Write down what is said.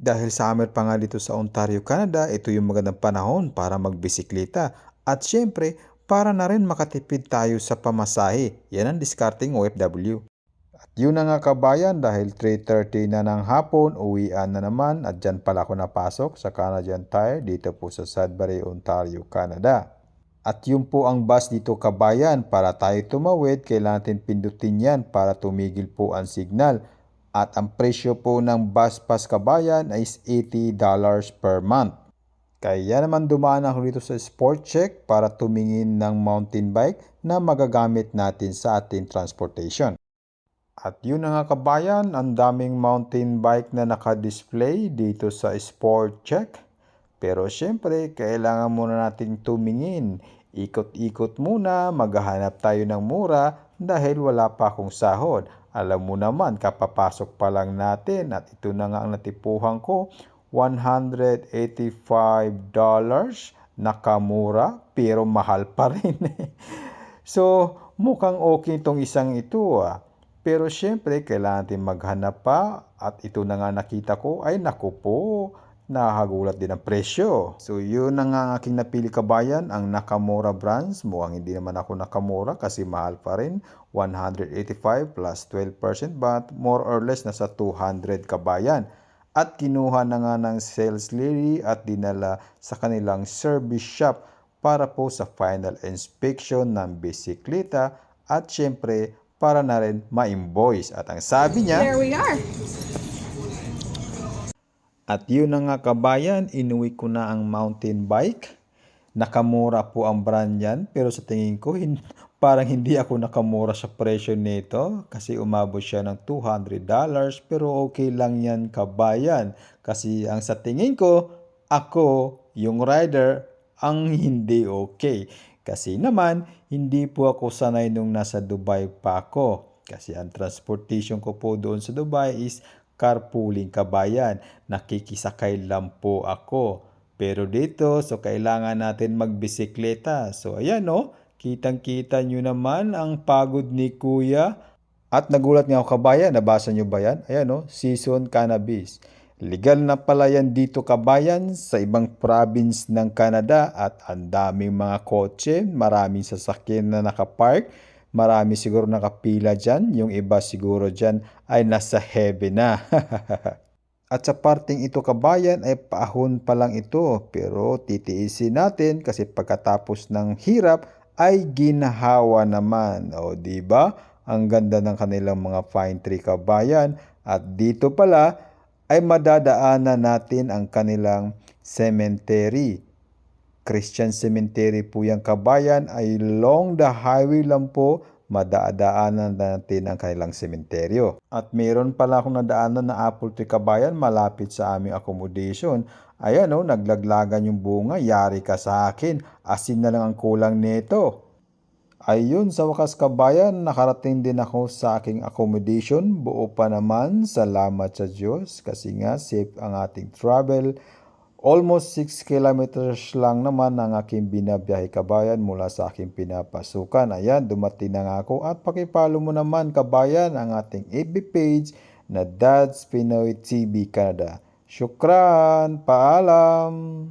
Dahil summer pa nga dito sa Ontario, Canada, ito yung magandang panahon para magbisikleta. At syempre, para na rin makatipid tayo sa pamasahe. Yan ang discarding OFW. At yun na nga kabayan dahil 3.30 na ng hapon, uwian na naman at dyan pala ako napasok sa Canadian Tire dito po sa Sudbury, Ontario, Canada. At yun po ang bus dito kabayan, para tayo tumawid, kailangan natin pindutin yan para tumigil po ang signal. At ang presyo po ng bus pass kabayan is $80 per month. Kaya naman dumaan ako dito sa Sport Check para tumingin ng mountain bike na magagamit natin sa ating transportation. At yun na nga kabayan, ang daming mountain bike na naka-display dito sa Sport Check. Pero syempre, kailangan muna nating tumingin. Ikot-ikot muna, maghahanap tayo ng mura dahil wala pa akong sahod. Alam mo naman, kapapasok pa lang natin at ito na nga ang natipuhan ko, $185 nakamura pero mahal pa rin. so, mukhang okay itong isang ito ah. Pero syempre, kailangan natin maghanap pa at ito na nga nakita ko ay naku po, nakagulat din ang presyo. So yun na nga ang aking napili kabayan, ang Nakamura brands. Mukhang hindi naman ako Nakamura kasi mahal pa rin. 185 plus 12% but more or less nasa 200 kabayan. At kinuha na nga ng sales lady at dinala sa kanilang service shop para po sa final inspection ng bisikleta at syempre para na rin ma-invoice. At ang sabi niya, There we are. At yun na nga kabayan, inuwi ko na ang mountain bike. Nakamura po ang brand yan, pero sa tingin ko, hin- parang hindi ako nakamura sa presyo nito kasi umabot siya ng $200 pero okay lang yan kabayan. Kasi ang sa tingin ko, ako, yung rider, ang hindi okay. Kasi naman, hindi po ako sanay nung nasa Dubai pa ako. Kasi ang transportation ko po doon sa Dubai is carpooling kabayan. Nakikisakay lang po ako. Pero dito, so kailangan natin magbisikleta. So ayan no, kitang-kita nyo naman ang pagod ni Kuya. At nagulat nga ako kabayan, nabasa nyo ba yan? Ayan no, season cannabis. Legal na pala yan dito kabayan sa ibang province ng Canada at ang daming mga kotse, maraming sasakyan na nakapark, marami siguro nakapila dyan, yung iba siguro dyan ay nasa heaven na. At sa parting ito kabayan ay paahon pa lang ito pero titiisin natin kasi pagkatapos ng hirap ay ginahawa naman. O di ba? Ang ganda ng kanilang mga fine tree kabayan at dito pala ay madadaanan natin ang kanilang cemetery. Christian Cemetery po yung kabayan ay along the highway lang po madadaanan natin ang kanilang sementeryo. At meron pala akong nadaanan na apple tree kabayan malapit sa aming accommodation. Ayan o, naglaglagan yung bunga, yari ka sa akin, asin na lang ang kulang nito. Ayun, sa wakas kabayan, nakarating din ako sa aking accommodation. Buo pa naman, salamat sa Diyos kasi nga safe ang ating travel. Almost 6 kilometers lang naman ang aking binabiyahe kabayan mula sa aking pinapasukan. Ayan, dumating na nga ako at pakipalo mo naman kabayan ang ating FB page na Dad's Pinoy TV Canada. Shukran, paalam!